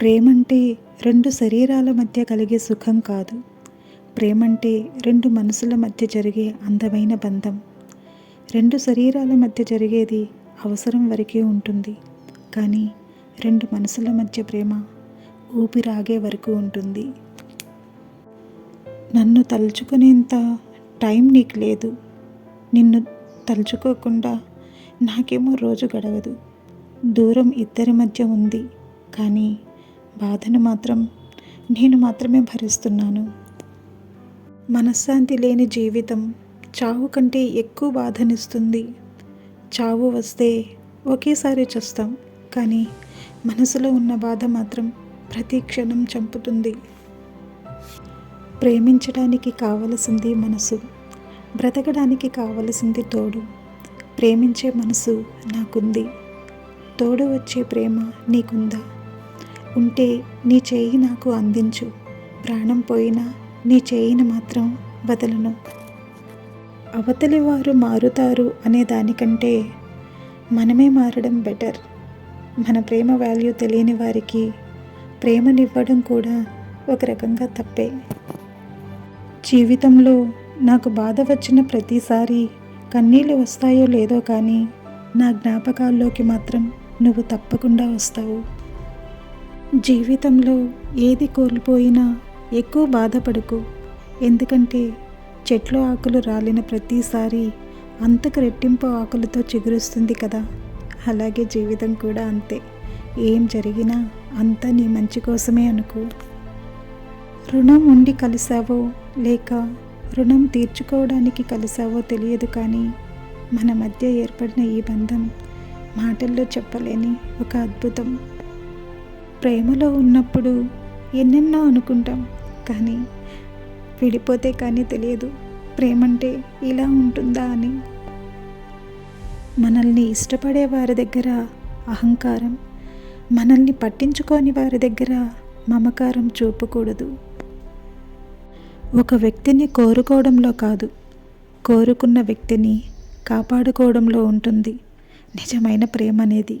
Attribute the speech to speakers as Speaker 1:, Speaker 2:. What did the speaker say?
Speaker 1: ప్రేమంటే రెండు శరీరాల మధ్య కలిగే సుఖం కాదు. ప్రేమంటే రెండు మనసుల మధ్య జరిగే అందమైన బంధం. రెండు శరీరాల మధ్య జరిగేది అవసరం వరకే ఉంటుంది. కానీ రెండు మనసుల మధ్య ప్రేమ ఊపిరాగే వరకు ఉంటుంది. నన్ను తలుచుకునేంత టైం నీకు లేదు. నిన్ను తలుచుకోకుండా నాకేమో రోజు గడవదు. దూరం ఇద్దరి మధ్య ఉంది. కానీ బాధను మాత్రం నేను మాత్రమే భరిస్తున్నాను. మనశ్శాంతి లేని జీవితం చావు కంటే ఎక్కువ బాధనిస్తుంది. చావు వస్తే ఒకేసారి చస్తాం కానీ మనసులో ఉన్న బాధ మాత్రం ప్రతి క్షణం చంపుతుంది. ప్రేమించడానికి కావలసింది మనసు బ్రతకడానికి కావలసింది తోడు. ప్రేమించే మనసు నాకుంది తోడు వచ్చే ప్రేమ నీకుందా? ఉంటే నీ చేయి నాకు అందించు. ప్రాణం పోయినా నీ చేయిని మాత్రం వదలను. అవతలి వారు మారుతారు అనే దానికంటే మనమే మారడం బెటర్. మన ప్రేమ వాల్యూ తెలియని వారికి ప్రేమనివ్వడం కూడా ఒక రకంగా తప్పే. జీవితంలో నాకు బాధ వచ్చిన ప్రతిసారి కన్నీళ్ళు వస్తాయో లేదో కానీ నా జ్ఞాపకాల్లోకి మాత్రం నువ్వు తప్పకుండా వస్తావు. జీవితంలో ఏది కోల్పోయినా ఎక్కువ బాధపడకు. ఎందుకంటే చెట్లు ఆకులు రాలిన ప్రతిసారి అంతకు రెట్టింపు ఆకులతో చిగురుస్తుంది కదా. అలాగే జీవితం కూడా అంతే. ఏం జరిగినా అంతా నీ మంచి కోసమే అనుకో. రుణం ఉండి కలిసావో లేక రుణం తీర్చుకోవడానికి కలిసావో తెలియదు కానీ మన మధ్య ఏర్పడిన ఈ బంధం మాటల్లో చెప్పలేని ఒక అద్భుతం. ప్రేమలో ఉన్నప్పుడు ఎన్నెన్నో అనుకుంటాం కానీ విడిపోతే కానీ తెలియదు ప్రేమంటే ఇలా ఉంటుందా అని. మనల్ని ఇష్టపడే వారి దగ్గర అహంకారం మనల్ని పట్టించుకోని వారి దగ్గర మమకారం చూపకూడదు. ఒక వ్యక్తిని కోరుకోవడంలో కాదు కోరుకున్న వ్యక్తిని కాపాడుకోవడంలో ఉంటుంది నిజమైన ప్రేమ అనేది.